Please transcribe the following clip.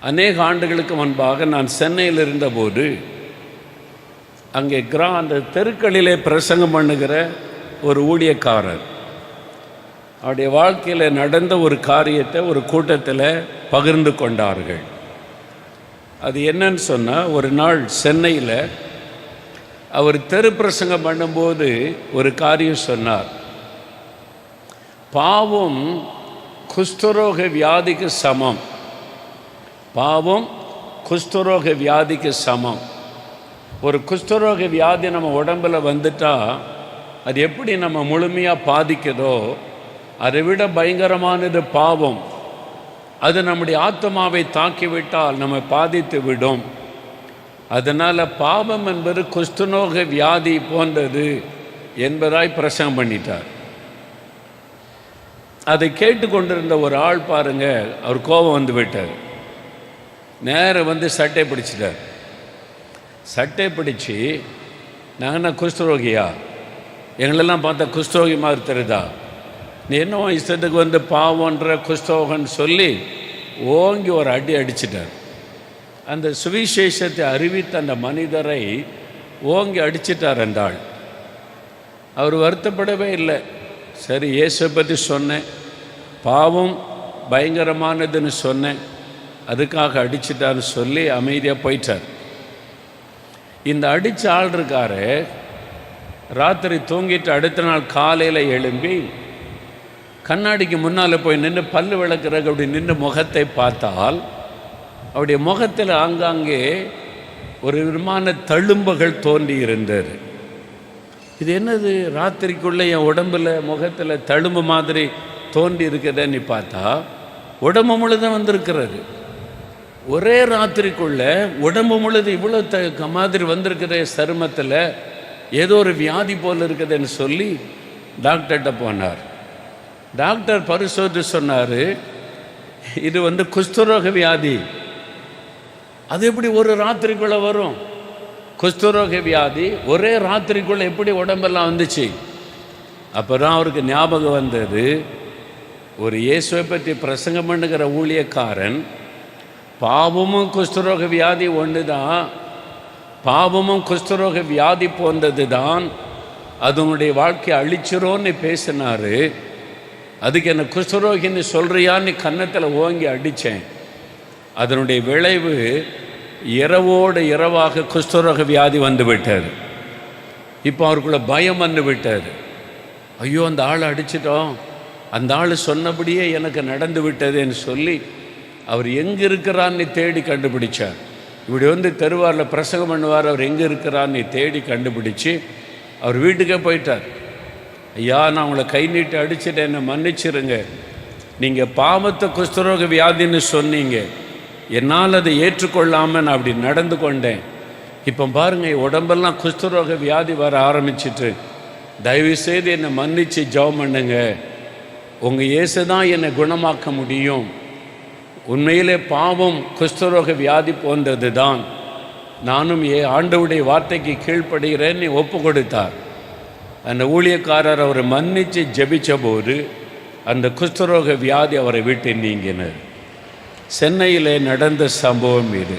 அநேக ஆண்டுகளுக்கு முன்பாக நான் சென்னையில் இருந்தபோது அங்கே கிரா அந்த தெருக்களிலே பிரசங்கம் பண்ணுகிற ஒரு ஊழியக்காரர். அவருடைய வாழ்க்கையில் நடந்த ஒரு காரியத்தை ஒரு கூட்டத்தில் பகிர்ந்து கொண்டார்கள். அது என்னன்னு சொன்னால் ஒரு நாள் சென்னையில் அவர் தெரு பிரசங்கம் பண்ணும்போது ஒரு காரியம் சொன்னார். பாவம் குஸ்தரோக வியாதிக்கு சமம். பாவம் குஷ்டரோக வியாதிக்கு சமம். ஒரு குஷ்டரோக வியாதி நம்ம உடம்பில் வந்துட்டால் அது எப்படி நம்ம முழுமையாக பாதிக்குதோ அதை விட பயங்கரமானது பாவம். அது நம்முடைய ஆத்மாவை தாக்கிவிட்டால் நம்ம பாதித்து விடும். அதனால் பாவம் என்பது குஷ்டநோக வியாதி போன்றது என்பதாய் பிரசங்கம் பண்ணிட்டார். அதை கேட்டுக்கொண்டிருந்த ஒரு ஆள் பாருங்க அவர் கோபம் வந்து விட்டார். நேரம் வந்து சட்டை பிடிச்சிட்டார். சட்டை பிடிச்சி நாங்கள் என்ன குஷ்டரோகியா? எங்களெல்லாம் பார்த்தா குஷ்டரோகி மாதிரி தெரியுதா? நீ என்ன இஷ்டத்துக்கு வந்து பாவன்ற குஷ்டோகன்னு சொல்லி ஓங்கி ஒரு அடி அடிச்சிட்டார். அந்த சுவிசேஷத்தை அறிவித்த அந்த மனிதரை ஓங்கி அடிச்சிட்டார் என்றாள். அவர் வருத்தப்படவே இல்லை. சரி இயேசு பற்றி சொன்னேன். பாவம் பயங்கரமானதுன்னு சொன்னேன். அதுக்காக அடிச்சிட்டான்னு சொல்லி அமைதியாக போயிட்டார். இந்த அடித்த ஆள் இருக்காரு ராத்திரி தூங்கிட்டு அடுத்த நாள் காலையில் எழும்பி கண்ணாடிக்கு முன்னால் போய் நின்று பல்லு விளக்குறக்கு அப்படி நின்று முகத்தை பார்த்தால் அவருடைய முகத்தில் ஆங்காங்கே ஒரு விதமான தழும்புகள் தோன்றி இருந்தது. இது என்னது? ராத்திரிக்குள்ளே என் உடம்பில் முகத்தில் தழும்பு மாதிரி தோன்றி இருக்குதுன்னு பார்த்தா உடம்பு முழுதும் வந்திருக்கிறது. ஒரே ராத்திரிக்குள்ள உடம்பு முழுது இவ்வளோ த மாதிரி வந்திருக்குதே சருமத்தில் ஏதோ ஒரு வியாதி போல் இருக்குதுன்னு சொல்லி டாக்டர்கிட்ட போனார். டாக்டர் பரிசோதி சொன்னார் இது வந்து குஸ்துரோக வியாதி. அது எப்படி ஒரு ராத்திரிக்குள்ளே வரும்? குஸ்துரோக வியாதி ஒரே ராத்திரிக்குள்ளே எப்படி உடம்பெல்லாம் வந்துச்சு? அப்போ தான் அவருக்கு ஞாபகம் வந்தது ஒரு இயேசுவை பற்றி பிரசங்கம் பண்ணுகிற ஊழியக்காரன் பாவமும் குஷ்டரோக வியாதி ஒன்று தான் பாவமும் குஷ்டரோக வியாதி போன்றது தான் அதனுடைய வாழ்க்கையை அழிச்சிரோன்னு பேசினார். அதுக்கு என்ன குஷ்டரோகின்னு சொல்கிறியான்னு கன்னத்தில் ஓங்கி அடித்தேன் அதனுடைய விளைவு இரவோடு இரவாக குஷ்டரோக வியாதி வந்து விட்டார் இப்போ அவருக்குள்ள பயம் வந்து விட்டார் ஐயோ அந்த ஆள் அடிச்சிட்டோம். அந்த ஆள் சொன்னபடியே எனக்கு நடந்து விட்டதுன்னு சொல்லி அவர் எங்கே இருக்கிறான்னு தேடி கண்டுபிடிச்சார் இப்படி வந்து தெருவாரில் பிரசங்கம் பண்ணுவார் அவர் எங்கே இருக்கிறான்னு தேடி கண்டுபிடிச்சு அவர் வீட்டுக்கே போயிட்டார். ஐயா நான் உங்களை கை நீட்டு அடிச்சுட்டு என்னை மன்னிச்சிருங்க. நீங்கள் பாவத்தை குஸ்தரோக வியாதின்னு சொன்னீங்க. என்னால் அதை ஏற்றுக்கொள்ளாமல் நான் அப்படி நடந்து கொண்டேன். இப்போ பாருங்கள் உடம்பெல்லாம் குஸ்தரோக வியாதி வர ஆரம்பிச்சிட்டு. தயவுசெய்து என்னை மன்னிச்சு ஜெபம் பண்ணுங்க. உங்கள் இயேசு தான் என்னை குணமாக்க முடியும். உண்மையிலே பாவம் குஷ்டரோக வியாதி போன்றது தான் நானும் ஏ ஆண்டவுடைய வார்த்தைக்கு கீழ்ப்படுகிறேன்னு ஒப்பு கொடுத்தார் அந்த ஊழியக்காரர் அவரை மன்னித்து ஜபித்தபோது அந்த குஷ்டரோக வியாதி அவரை விட்டு நீங்கினர் சென்னையிலே நடந்த சம்பவம் இது.